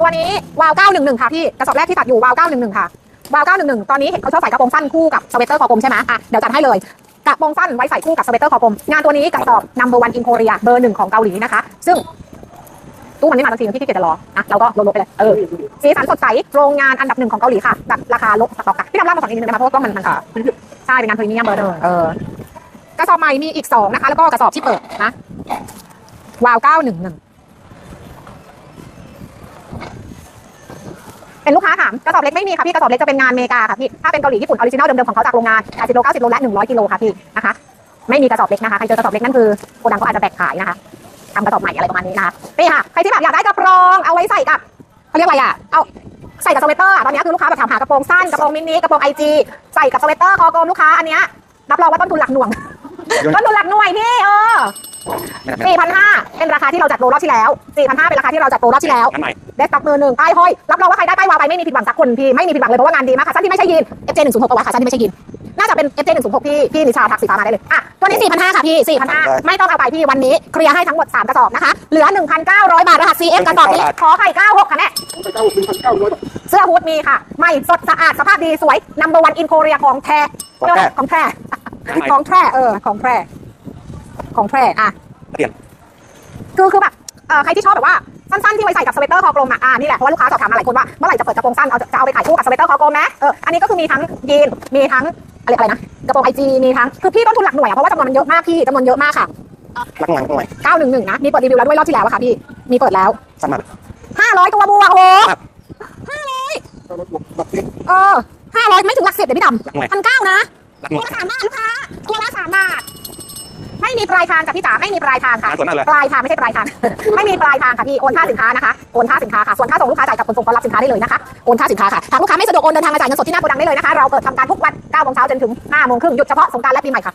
ตัวนี้วาว911 ค่ะพี่ กระสอบแรกที่ตัดอยู่วาว911 ค่ะ วาว911 ตอนนี้เห็นเขาชอบใส่กระโปรงสั้นคู่กับสเวตเตอร์คอกลมใช่ไหมอะเดี๋ยวจัดให้เลยกระโปรงสั้นไว้ใส่คู่กับสเวตเตอร์คอกลม งานตัวนี้กระสอบ number one in Korea เบอร์หนึ่งของเกาหลีนะคะ ซึ่งตู้มันไม่มาสักทีพี่ขี้เกียจจะรอนะเราก็ลดๆไปเลย เออ สีสันสดใส โรงงานอันดับหนึ่งของเกาหลีค่ะกับราคาลดสต็อกค่ะพี่ดำเล่ามาฝั่งนี้นึงได้ไหมเพราะว่าก็มันมันใช่เป็นงานพรีเมียมเบอร์หนึ่งเออกระสอบใหม่มีอีกสองนะคะ แล้วก็กระสอบที่เปิดนะวาว911 เป็นลูกค้าถามกระสอบเล็กไม่มีค่ะพี่กระสอบเล็กจะเป็นงานเมกาค่ะพี่ถ้าเป็นเกาหลีญี่ปุ่นออริจินอลเดิมๆของเขาจากโรงงาน80โล90โลและ100กิโลค่ะพี่นะคะไม่มีกระสอบเล็กนะคะใครเจอกระสอบเล็กนั่นคือโกดังเขาอาจจะแบกขายนะคะทำกระสอบใหม่อะไรประมาณนี้นะคะนี่ค่ะใครที่แบบอยากได้กระโปรงเอาไว้ใส่กับเขาเรียกอะไรอะเอาใส่กับสเวตเตอร์อะตอนนี้คือลูกค้าแบบถามหากระโปรงสั้นกระโปรงมินิกระโปรงไอจีใส่กับสเวตเตอร์คอกลมลูกค้าอันเนี้ยรับรองว่าต้นทุนหลักหน่วงต้นทุนหลักหน่วยพี่เออไม่ทำไม่ 4,500 เป็นราคาที่เราจัดโปรรอบที่แล้ว 4,500 เป็นราคาที่เราจัดโปรรอบที่แล้วทำใหม่ได้สต็อกมือหนึ่งป้ายห้อย รับรองว่าใครได้ป้ายวาวไปไม่มีผิดหวังสักคนพี่ ไม่มีผิดหวังเลยเพราะว่างานดีมากค่ะสั้นที่ไม่ใช่ยีน FJ 1 0 6ตัวค่ะสั้นที่ไม่ใช่ยีน น่าจะเป็น FJ 1 0 6ที่ พี่นิชาทักสีฟ้ามาได้เลย อะ ตัวนี้ 4,500 ค่ะพี่ 4,500 ไม่ต้องเอาไปพี่วันนี้เคลียร์ให้ทั้งหมด 3 กระสอบนะคะ เหลือ 1,900 บาทรหัส CF กระสอบนี้ขอไข่96ค่ะแม่เก้าหนึ่งพันเก้าร้อยเสื้อฮูดมีค่ะ ใหม่สดสะอาดสภาพดีสวย number one in Korea ของแท้ของแท้ทำใหม่ของแท้เออของแท้ ของแท้อะเปลี่ยนคือคือแบบเอ่อใครที่ชอบแบบว่าสั้นๆที่ไว้ใส่กับสเวตเตอร์คอกลมอะอ่านี่แหละเพราะว่าลูกค้าสอบถามมาหลายคนว่าเมื่อไหร่จะเปิดกระโปรงสั้นเอาจะจะเอาไปขายคู่กับสเวตเตอร์คอกลมไหมเอออันนี้ก็คือมีทั้งยีนมีทั้งอะไรอะไรนะกระโปรงไอจีมีทั้งคือพี่ต้นทุนหลักหน่วยอะเพราะว่าจำนวนมันเยอะมากพี่จำนวนเยอะมากค่ะรักหน่อยหน่อย911นะมีเปิดรีวิวแล้วด้วยรอบที่แล้วอะค่ะพี่มีเปิดแล้วสั้นมาก500ตัวบวกโอ้โหครับบัตรเล็กเออ500ไม่ถึงหลักสิบเดี๋ยวพี่ดรักหน่อยำพันเก้านะรักหตัน่วอยละสามบาทลูกค้าตัวละสามบาท ไม่มีปลายทางค่ะพี่จ๋าไม่มีปลายทางค่ะหาส่วนนั่นเลย ปลายทางไม่ใช่ปลายทาง ไม่มีปลายทางค่ะพี่โอนค่าสินค้านะคะโอนค่าสินค้าค่ะส่วนค่าส่งลูกค้าจ่ายกับคนส่งก็รับสินค้าได้เลยนะคะโอนค่าสินค้าค่ะทางลูกค้าไม่สะดวกโอนเดินทางมาจ่ายเงินสดที่หน้าโกดังได้เลยนะคะเราเปิดทำการทุกวัน9โมงเช้าจนถึง5โมงครึ่งหยุดเฉพาะสงกรารและปีใหม่ค่ะ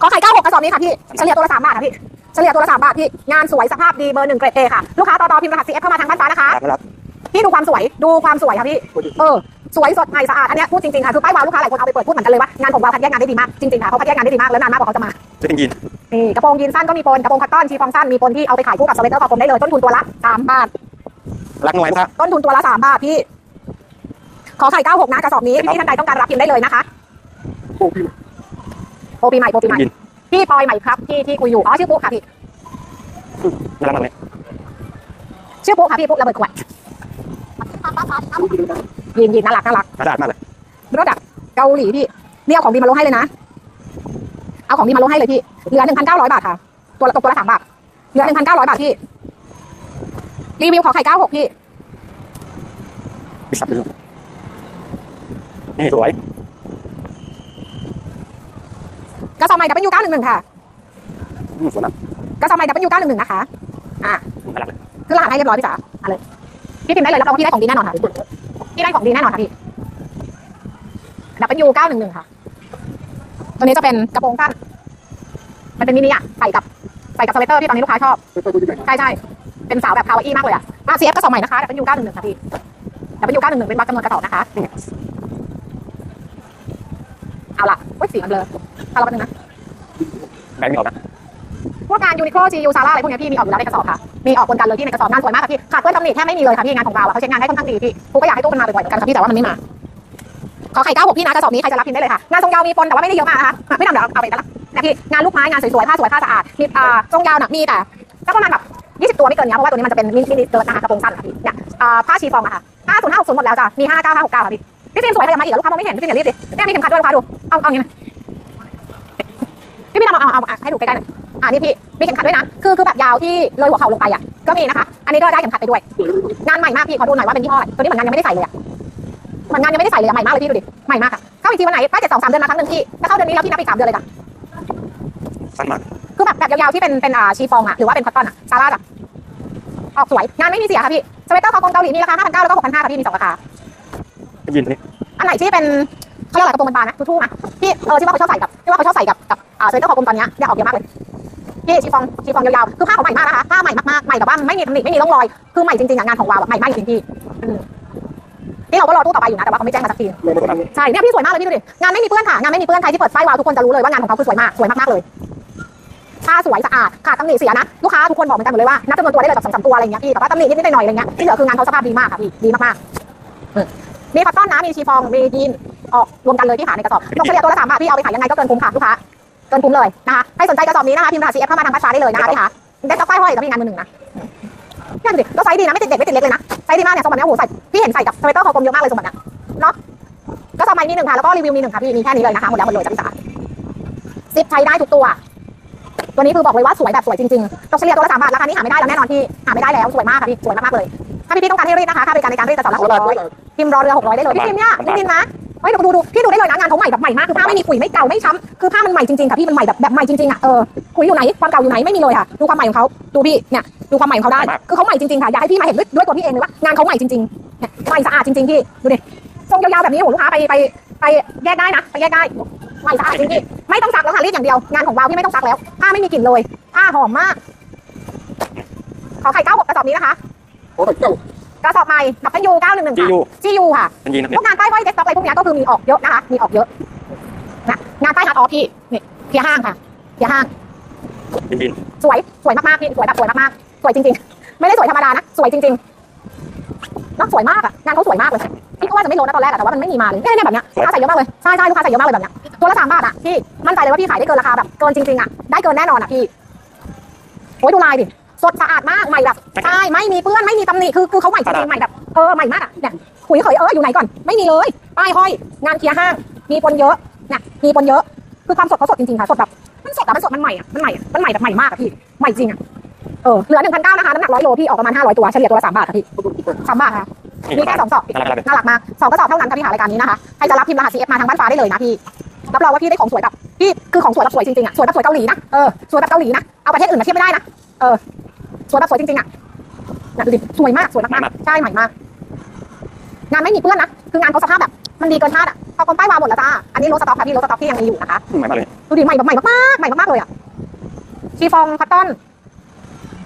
ขอไข่96กระสอบนี้ค่ะพี่เฉลี่ยตัวละ3บาทค่ะพี่เฉลี่ยตัวละ3บาทพี่งานสวยสภาพดีเบอร์หนึ่งเกรดเอค่ะลูกค้าต่อต่อพิมพ์รหัส CF เข้ามาทางบ้านฟ้านะคะ รักไม่รัก พี่ดูความสวยดูความสวยค่ะพี่เออสวยสดใหม่สะอาดอันเนี้ยพูดจริงๆค่ะคือป้ายวาวลูกค้าหลายคนเอาไปเปิดพูดเหมือนกันเลยว่างานผมวาวคัดแยกงานได้ดีมากจริงๆค่ะเขาคัดแยกงานได้ดีมากแล้วนานมากกว่าเขาจะมาจะเป็นยีนนี่กระโปรงยีนสั้นก็มีปนกระโปรงคัตตอนชีฟองสั้นมีปนที่เอาไปขายคู่กับสเวตเตอร์คอกลมได้เลยต้นทุนตัวละ3บาทรักหน่อยนะครับต้นทุนตัวละ3บาทพี่ ขอไข่96นะกระสอบนี้พี่ท่านใดต้องการรับพิมพ์ได้เลยนะคะโปรพิมโปรปีใหม่โปรปีใหม่ยีนพี่ปอยใหม่ครับที่ที่คุยอยู่อ๋อชื่อปุ๊กค่ะพี่น่ารักมากเลยชื่อปุ๊กค่ะพี่ปุ๊กระเบิดขวด ยีนยีนน่ารักน่ารักน่ารักมากเลยรถอะเกาหลีพี่นี่เอาของดีมาลงให้เลยนะ เอาของดีมาลงให้เลยพี่เหลือหนึ่งพันเก้าร้อยบาทค่ะ ตัวละตกตัวละสามบาทเหลือหนึ่งพันเก้าร้อยบาทพี่ รีวิวขอไข่เก้าหกพี่มีสับเลยนี่สวยกระสอบใหม่ W เก้าหนึ่งหนึ่งค่ะอืมสวยนะกระสอบใหม่ W เก้าหนึ่งหนึ่งนะคะ อะน่ารักเลยคือรหัสให้เรียบร้อยพี่จ๋าเอาเลย พี่พิมพ์ได้เลยรับรองว่าพี่ได้ของดีแน่นอนค่ะพี่ได้ของดีแน่นอนค่ะพี่ W เก้าหนึ่งหนึ่งค่ะ ตัวนี้จะเป็นกระโปรงสั้น มันเป็นมินิอะใส่กับใส่กับสเวตเตอร์ที่ตอนนี้ลูกค้าชอบเป็นตัวที่ไหนใช่ใช่ เป็นสาวแบบคาวาอี้มากเลยอะมาเซียกระสอบใหม่นะคะ W 9 1 1ค่ะพี่ W 9 1 1เป็นวัดจำนวนกระสอบนะคะ เอาล่ะอุ้ยสีมันเบลอเอาละแป๊บนึงนะแบงค์ไม่ออกนะพวกงานยูนิโคลจียูซาร่าอะไรพวกเนี้ยพี่มีออกอยู่แล้วในกระสอบค่ะ มีออกบนกันเลยพี่ในกระสอบงานสวยมากค่ะพี่ขาดเพื่อนตำหนิแทบไม่มีเลยค่ะพี่งานของเราอะเขาเช็คงานให้ค่อนข้างดีพี่กูก็อยากให้ตู้มันมาบ่อยๆเหมือนกันค่ะพี่แต่ว่ามันไม่มาขอไข่เก้าหกพี่นะกระสอบนี้ใครจะรับพิมพ์ได้เลยค่ะงานทรงยาวมีปนแต่ว่าไม่ได้เยอะมากนะคะไม่ทำเดี๋ยวเอาไปกันละนะพี่งานลูกไม้งานสวยๆผ้าสวยผ้าสะอาดมีอ่าทรงยาวน่ะมีแต่ก็ประมาณแบบ20ตัวไม่เกินเนี้ยเพราะว่าตัวนี้มันจะเป็นมินิเกิร์ตนะคะกระโปรงสั้นค่ะพี่เนี่ยอ่าผ้าชีฟองอะค่ะ50 560หมดแล้วจ้ะมี5 9 5 6 9ค่ะพี่พี่ฟิล์มสวยใครจะมาอีกลูกค้ามองไม่เห็นพี่ฟิล์มอย่ารีบดิเนี่ยมีเข็มขัดด้วยลูกค้าดูเอาเอาอย่างนี้พี่พี่ดำเอาเอาเอาเอาให้ดูใกล้ๆหน่อย อ่านี่พี่มีเข็มขัดด้วยนะ คือคือแบบยาวที่เลยหัวเข่าลงไปอะ ก็มีนะคะ อันนี้ก็ได้เข็มขัดไปด้วย งานใหม่มากพี่ขอดูหน่อยว่าเป็นยี่ห้ออะไรตัวนี้เหมือนงานยังไม่ได้ใส่เลยอะเหมือนงานยังไม่ได้ใส่เลยอะใหม่มากเลยพี่ดูดิ ใหม่มากค่ะ เข้าอีกทีวันไหนป้าเจ็ดสองสามเดือนมาครั้งหนึ่งพี่ถ้าเข้าเดือนนี้แล้วพี่นับอีกสามเดือนเลยจ้ะสั้นมากคือแบบแบบยาวๆที่เป็นเป็นอ่าชีฟองอะหรือว่าเป็นคอตตอนอะซาร่าจ้ะออกสวย งานไม่มีเสียค่ะพี่สเวตเตอร์คอกลมเกาหลีมีราคาห้าพันเก้าแล้วก็หกพันห้าค่ะพี่มีสองราคาเป็นยีนตัวนี้อันไหนที่เป็นเขาเรียกอะไรกระโปรงบานๆนะทู่ๆนะพี่เออที่ว่าเขาชอบใส่กับที่ว่าเขาชอบใส่กับกับอ่าสเวตเตอร์คอกลมตอนเนี้ยอยากออกเยอะมากเลย พี่ชีฟองชีฟองยาวๆคือผ้าเขาใหม่มากนะคะผ้าใหม่มากๆใหม่แบบว่าไม่มีตำหนิไม่มีร่องรอยคือใหม่จริงๆอะงานของวาวแบบใหม่มากจริงๆพี่อืมนี่เราก็รอตู้ต่อไปอยู่นะแต่ว่าเขาไม่แจ้งมาสักทีเรามาทำใช่เนี่ยพี่สวยมากเลยพี่ดูดิงานไม่มีเปื้อนค่ะงานไม่มีเปื้อนใครที่เปิดไฟวาวทุกคนจะรู้เลยว่างานของเขาคือสวยมากสวยมากๆเลยผ้าสวยสะอาดขาดตำหนิเสียนะลูกค้าทุกคนบอกเหมือนกันหมดเลยว่านับจำนวนตัวได้เลยแบบสองสามตัวอะไรเงี้ยพี่แต่ว่าตำหนินิดๆหน่อยๆอะไรเงี้ยที่เหลือคืองานเขาสภาพดีมากค่ะพี่ดีมากๆมมีคอตตอนนะมีชีฟองมียีนออกรวมกันเลยที่ขายในกระสอบตกเฉลี่ยตัวละสามบาทพี่เอาไปขายยังไงก็เกินคุ้มค่ะลูกค้า เกินคุ้มเลยนะคะให้สนใจกระสอบนี้นะคะพิมพ์รหัส CF เข้ามาทางพัชชาได้เลยนะคะพี่คะเด็ดต่อป้ายห้อยแล้วมีงานมือหนึ่งนะนี่ดูดิก็ไซส์ดีนะไม่ติดเด็กไม่ติดเล็กเลยนะไซส์ดีมากเนี่ยทรงแบบเนี้ยโอ้โหใส่พี่เห็นใส่กับสเวตเตอร์คอกลมเยอะมากเลยทรงแบบเนี้ยเนาะก็สอบใหม่มีหนึ่งค่ะแล้วก็รีวิวมีหนึ่งค่ะพี่มีแค่นี้เลยนะคะหมดแล้วหมดเลยจ้ะพี่จ๋าซิปใช้ได้ทุกตัว ตัวนี้คือบอกเลยว่าสวยแบบสวยจริงๆตกเฉลี่ยตัวละสามบาทราคานี้หาไม่ได้แล้วแน่นอนพี่หาไม่ได้แล้วสวยมากค่ะพี่สวยมากๆเลยถ้าพี่พี่ต้องการให้รีดนะคะค่าบริการในการรีดจะสอบละหกร้อยพิมพ์รอเรือหกร้อยได้เลยพี่พิมพ์เนี่ยพี่พิมพ์นะ เฮ้ยดูดูดูพี่ดูได้เลยนะงานเขาใหม่แบบใหม่มากคือผ้าไม่มีขุยไม่เก่าไม่ช้ำคือผ้ามันใหม่จริงๆค่ะพี่มันใหม่แบบแบบใหม่จริงๆอะเออขุยอยู่ไหนความเก่าอยู่ไหนไม่มีเลยค่ะดูความใหม่ของเขาดูพี่เนี่ยดูความใหม่ของเขาได้ คือเขาใหม่จริงๆค่ะอยากให้พี่มาเห็นด้วยด้วยตัวพี่เองเลยว่างานเขาใหม่จริงๆเนี่ยใหม่สะอาดจริงๆพี่ดูดิทรงยาวๆแบบนี้โหลูกค้าไปไปไปแยกได้นะไปแยกได้ใหม่สะอาดจริงๆพี่ไม่ต้องซักแล้วค่ะรีดอย่างเดียวงานของวาวพี่ไม่ต้องซักแล้วผ้าไม่มีกลิ่นเลยผ้าหอมมากขอไข่เก้าหกกระสอบนี้นะคะขอแต่เก้า กระสอบใหม่ดับเบิลยูเก้าหนึ่งหนึ่งจีค่ะยูจียูค่ะเป็นยีนนะพเนี่ยวกงานป้ายห้อยเด็กต็อกอะไรพวกเนี้ยก็คือมีออกเยอะนะคะมีออกเยอะนะงานป้ายฮาร์ดออฟพี่นี่เพียห้างค่ะเพียห้างเป็นยีนสวยสวยมากๆพี่สวยแบบสวยมากๆสวยจริงๆ ไม่ได้สวยธรรมดานะสวยจริงๆเนอะสวยมากอะงานเขาสวยมากเลยพี่ก็ว่าจะไม่ลดนะตอนแรกอะแต่ว่ามันไม่มีมาเลยเนี่ยเนี่ยแบบเนี้ยลูกค้าใส่เยอะมากเลยใช่ใช่ลูกค้าใส่เยอะมากเลยแบบเนี้ยตัวละสามบาทอะพี่มั่นใจเลยว่าพี่ขายได้เกินราคาแบบเกินจริงๆอะได้เกินแน่นอนอะพี่โอ้ยดูลายดิ สดสะอาดมากใหม่แบบใช่ไม่มีเปื้อนไม่มีตำหนิคือคือเขาใหม่จริงๆใหม่แบบเออใหม่มากอะเนี่ยขุยเขยเอออยู่ไหนก่อนไม่มีเลยป้ายห้อยงานเคลียร์ห้าง มีปนเยอะเนี่ยมีปนเยอะ คือความสดเขาสดจริงๆค่ะสดแบบมันสดอะมันสดมันใหม่อะมันใหม่อะมันใหม่แบบใหม่มากอะพี่ใหม่จริงอะเออเหลือหนึ่งพันเก้านะคะน้ำหนักร้อยโลพี่ออกประมาณห้าร้อยตัวเฉลี่ยตัวละสามบาทค่ะพี่สามบาทค่ะมีแค่สองสอบอะไรอะไรน่ารักมากสองกระสอบเท่านั้นค่ะพี่หารายการนี้นะคะใครจะรับพิมพ์รหัส CF มาทางบ้านฟ้าได้เลยนะพี่รับรองว่าพี่ได้ของสวยแบบพี่คือของสวยแบบสวยจริงๆอะสวยแบบสวยเกาหลีนะเออสวยแบบเกาหลีนะเอาประเทศอื่นมาเทียบไม่ได้นะเออ สวยแบบสวยจริงๆอะนะดูดิสวยมากสวยมากๆใช่ใหม่มากงานไม่มีเปื้อนนะคืองานเขาสภาพแบบ มันดีเกินคาดอะพอคนป้ายวางหมดแล้วจ้าอันนี้รถสต็อกค่ะพี่รถสต็อกที่ยังมีอยู่นะคะใหม่มากเลยดูดิใหม่แบบใหม่มากๆใหม่มากๆเลยอะชีฟองคัตตอน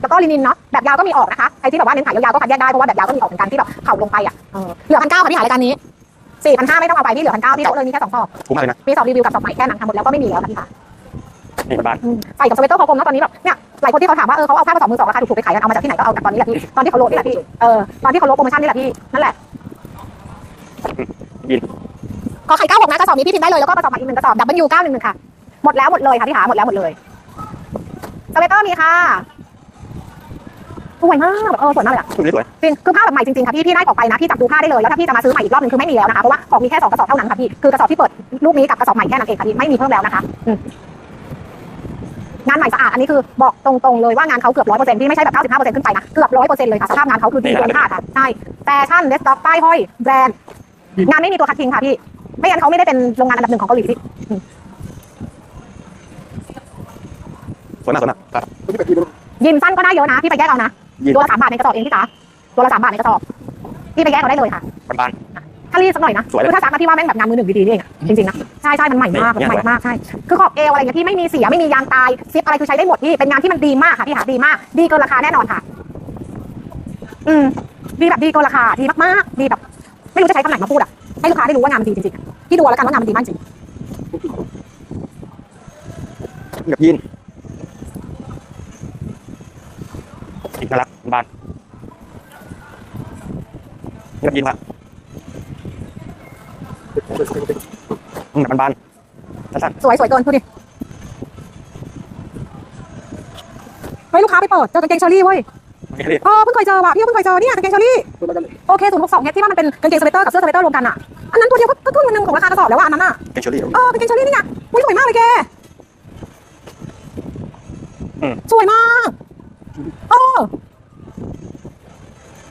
แล้วก็ลินินเนาะแบบยาวก็มีออกนะคะใครที่แบบว่าเน้นขายยาวๆก็คัดแยกได้เพราะว่าแบบยาวก็มีออกเหมือนกันที่แบบเข่าลงไปอะเออเหลือพันเก้าค่ะพี่หารายการนี้สี่พันห้าไม่ต้องเอาไปพี่เหลือพันเก้าพี่โต๊ะเลยมีแค่สองซองคุ้มมากเลยนะมีสองรีวิวกับสองใหม่แค่นั้นทั้งหมดแล้วก็ไม่มีแล้วค่ะพี่ค่ะ นี่บ้านอืมใส่กับสเวตเตอร์คอกลมเนาะตอนนี้แบบเนี่ยหลายคนที่เขาถามว่าเออเขาเอาผ้ากระสอบมือสองราคาถูกๆไปขายกันเอามาจากที่ไหนก็เอาจากตอนนี้แหละพี่ตอนที่เขาโลดนี่แหละพี่เออตอนที่เขาโลดโปรโมชั่นนี่แหละพี่นั่นแหละยีนขอไข่เก้าหกนะกระสอบนี้พี่พิมพ์ได้เลยแล้วก็กระสอบใหม่อีกหนึ่งกระสอบดับเบิลยูเก้าหนึ่งหนึ่งค่ะหมดแล้วหมดเลยค่ะพี่หาหมดแล้วหมดเลยสเวตเตอร์มีค่ะสวยมากแบบเออสวยมากเลยอะชุดนี้สวยจริงคือผ้าแบบใหม่จริงๆค่ะพี่พี่ได้ออกไปนะพี่จับดูผ้าได้เลยแล้วถ้าพี่จะมาซื้อใหม่อีกรอบหนึงคือไม่มีแล้วนะคะเพราะว่าของมีแค่สองกระสอบเท่านั้นค่ะพี่คือกระสอบที่เปิดลูกนี้กับกระสอบใหม่แค่นั้นเองค่ะพี่ไม่มีเพิ่มแล้วนะคะอืม งานใหม่สะอาดอันนี้คือบอกตรงๆเลยว่างานเขาเกือบร้อยเปอร์เซ็นต์ที่ไม่ใช่แบบเก้าสิบห้าเปอร์เซ็นต์ขึ้นไปนะเกือบร้อยเปอร์เซ็นต์เลยค่ะสภาพงานเขาคือดีเกินคาดค่ะใช่แฟชั่นเดสต็อกป้ายห้อยแบรนด์งานไม่มีตัวคัดทิ้งค่ะพี่ ไม่งั้นเขาไม่ได้เป็นโรงงานอันดับหนึ่งของเกาหลีพี่สวยมากสวยมากครับตัวนี้แบบยีนยินสั้นก็ได้เยอะนะพี่ไปแยกเอานะยีนตัวละสามบาทในกระสอบเองพี่จ๋าตัวละสามบาทในกระสอบพี่ไปแยกเอาได้เลยค่ะบ้าน ถ้ารีดสักหน่อยนะสวยเลยคือถ้าซักนะพี่ว่าแม่งแบบงานมือหนึ่งดีๆนี่เองอะจริงๆนะใช่ใช่มันใหม่มากเนี่ยใหม่มากใช่คือขอบเอวอะไรอย่างเงี้ยพี่ไม่มีเสียไม่มียางตายซิปอะไรคือใช้ได้หมดพี่เป็นงานที่มันดีมากค่ะพี่หาดีมาก ดีเกินราคาแน่นอนค่ะ อืมดีแบบดีเกินราคาดีมากๆดีแบบ ไม่รู้จะใช้คำไหนมาพูดอะให้ลูกค้าได้รู้ว่างานมันดีจริงๆอะพี่ดูเอาแล้วกันว่างานมันดีมากจริงกับยีนอีกน่ารักบ้านนี่กับยีนครับ อืมแบบบ้านๆสั้นสวยสวยเกินดูดิเฮ้ยลูกค้าไปเปิดเจอกางเกงเชอรี่เว้ยๆไม่ได้เออเพิ่งเคยเจอว่ะพี่ก็เพิ่งเคยเจอเนี่ยกางเกงเชอรี่ตัวละกันโอเคศูนย์หกสองเฮดที่ว่ามันเป็นกางเกงสเวตเตอร์กับเสื้อสเวตเตอร์รวมกันอะอันนั้นตัวเดียวก็ก็ครึ่งหนึงของราคากระสอบแล้วอะอันนั้นอะเป็นเชอรี่ เออเป็นกางเกงเชอรี่นี่ไงอุ้ยสวยมากเลยแกอืม สวยมากเออ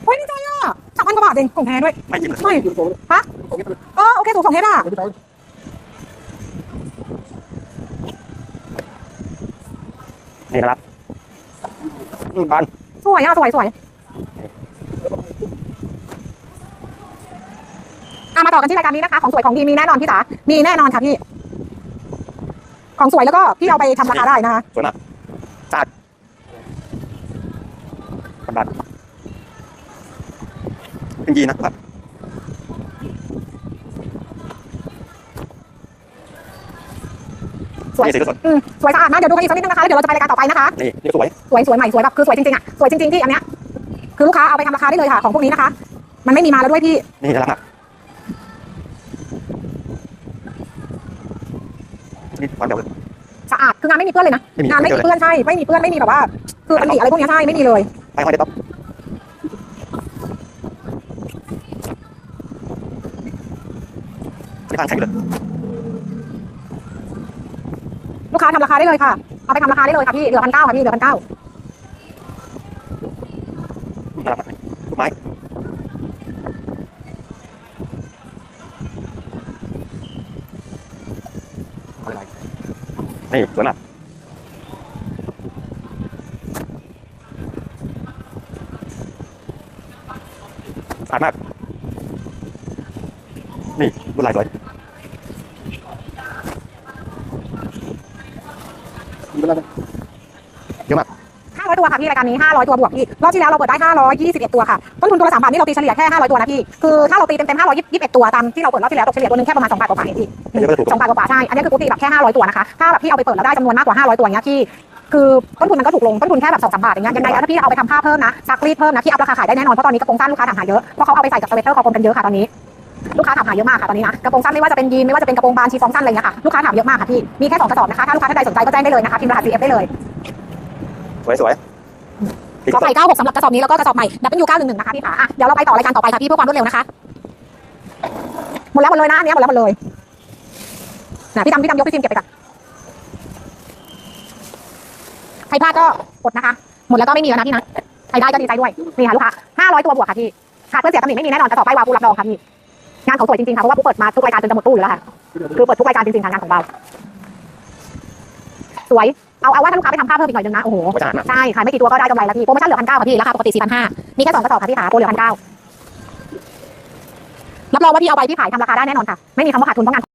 เฮ้ยดีใจอะสามพันกว่าบาทเองของแท้ด้วยไม่ยีนเลยไม่ยีนโซ่ เออโอเคศูนย์สองเฮดอะตัวนี้เท้านี่นะครับอืมบ้านสวยอะสวยสวยอะมาต่อกันที่รายการนี้นะคะ ของสวยของดีมีแน่นอนพี่จ๋ามีแน่นอนค่ะพี่ ของสวยแล้วก็พี่เอาไปทำราคาได้นะคะสวยมากสะอาดบ้านๆเป็นยีนนะครับ สสวยนี่สีสดอืมสวยสะอาดมากเดี๋ยวดูกันอีกสักนิดนึงนะคะแล้วเดี๋ยวเราจะไปรายการต่อไปนะคะ นี่นี่สวย สวยสวยใหม่สวยแบบคือสวยจริงๆอะสวยจริงๆที่อันเนี้ยคือลูกค้าเอาไปทำราคาได้เลยค่ะของพวกนี้นะคะ มันไม่มีมาแล้วด้วยพี่นี่น่ารักมากนี่ความเดียวเลย สะอาดคืองานไม่มีเปื้อนเลยนะไม่มีงานไม่มีเปื้อนใช่ไม่มีเปื้อนไม่มีแบบว่า คือตำหนิอะไรพวกเนี้ยใช่ไม่มีเลย ไปห้อยเด็ดต๊อปไม่ทางใช้เลยลูกาทำราคาได้เลยค่ะ เอาไปทำราคาได้เลยค่ะพี่ เหลือพันเก้าค่ะพี่ เหลือพันเก้าถูกไม้นี่สวยมากสะอาดมาก นี่ดูลายสวย มีเวลา ห้าร้อยตัวค่ะ พี่รายการนี้ห้าร้อยตัวบวกพี่ รอบที่แล้วเราเปิดได้ห้าร้อยยี่สิบเอ็ดตัวค่ะ ต้นทุนตัวละสามบาทนี่เราตีเฉลี่ยแค่ห้าร้อยตัวนะพี่ คือถ้าเราตีเต็มเต็มห้าร้อยยี่สิบเอ็ดตัวตามที่เราเปิดรอบที่แล้วตกเฉลี่ยตัวหนึงแค่ประมาณสองบาทกว่าบาทเองพี่เดี๋ยวก็จะถูกสองบาทกว่าๆใช่ อันนี้คือกูตีแบบแค่ห้าร้อยตัวนะคะ ถ้าแบบพี่เอาไปเปิดแล้วได้จำนวนมากกว่าห้าร้อยตัวเนี้ยพี่คือต้นทุนมันก็ถูกลงต้นทุนแค่แบบสองสามบาทอย่างเงี้ยยังไงแล้วถ้าพี่เอาไปทำผ้าเพิ่มนะซักรีดเพิ่มนะพี่อัพราคาขายได้แน่นอนเพราะตอนนี้กระโปรงสั้นลูกค้าถามหาเยอะเพราะเขาเอาไปใส่กับสเวตเตอร์คอกลมกันเยอะค่ะตอนนี้ลูกค้าถามหาเยอะมากค่ะตอนนี้นะกระโปรงสั้นไม่ว่าจะเป็นยีนไม่ว่าจะเป็นกระโปรงบานชีฟองสั้นอะไรเงี้ยค่ะลูกค้าถามเยอะมากค่ะพี่มีแค่สองกระสอบนะคะถ้าลูกค้าท่านใดสนใจก็แจ้งได้เลยนะคะพิมพ์รหัส CF ได้เลยสวยสวย กอไก่96สำหรับกระสอบนี้แล้วก็กระสอบใหม่ W911 นะคะพี่ขาอะเดี๋ยวเราไปต่อรายการต่อไปค่ะพี่เพื่อความรวดเร็วนะคะหมดแล้วหมดเลยนะอันนี้หมดแล้วหมดเลยนะพี่ดำพี่ดำยกพี่ฟิล์มเก็บไปก่อนใครพลาดก็อดนะคะ หมดแล้วก็ไม่มีแล้วนะพี่นะใครได้ก็ดีใจด้วยนี่ค่ะลูกค้า500ตัวบวกค่ะพี่ขาดเพื่อนเสียตำหนิไม่มีแน่นอนกระสอบป้ายวาวผู้รับรองค่ะพี่งานเขาสวยจริงๆค่ะเพราะว่าผู้เปิดมาทุกรายการจนจะหมดตู้อยู่แล้วค่ะคือเปิดทุกรายการจริงๆค่ะงานของเราสวย เอาเอาว่าถ้าลูกค้าไปทำผ้าเพิ่มอีกหน่อยนึงนะ โอ้โหสะอาดมาก ใช่ขายไม่กี่ตัวก็ได้กำไรแล้วพี่ โปรโมชั่นเหลือพันเก้าค่ะพี่ ราคาปกติสี่พันห้ามีแค่สองกระสอบค่ะพี่ขาโปรเหลือพันเก้ารับรองว่าพี่เอาไปพี่ขายทำราคาได้แน่นอนค่ะ ไม่มีคำว่าขาดทุนเพราะงาน